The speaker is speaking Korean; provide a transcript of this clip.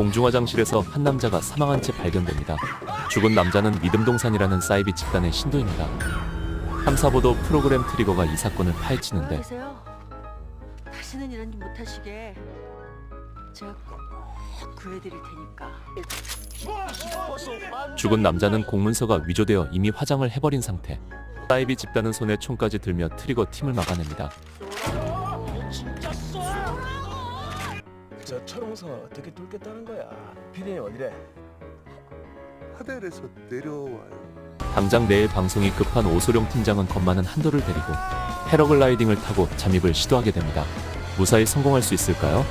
공중화장실에서 한 남자가 사망한 채 발견됩니다. 죽은 남자는 믿음동산이라는 사이비 집단의 신도입니다. 탐사보도 프로그램 트리거가 이 사건을 파헤치는데 계세요. 다시는 이런 일 못하시게 제가 꼭 구해드릴 테니까. 죽은 남자는 공문서가 위조되어 이미 화장을 해버린 상태. 사이비 집단은 손에 총까지 들며 트리거 팀을 막아냅니다. 저 철옹성 어떻게 뚫겠다는 거야? 피디님 어디래? 하델에서 내려와요. 당장 내일 방송이 급한 오소룡 팀장은 겁 많은 한도를 데리고 패러글라이딩을 타고 잠입을 시도하게 됩니다. 무사히 성공할 수 있을까요?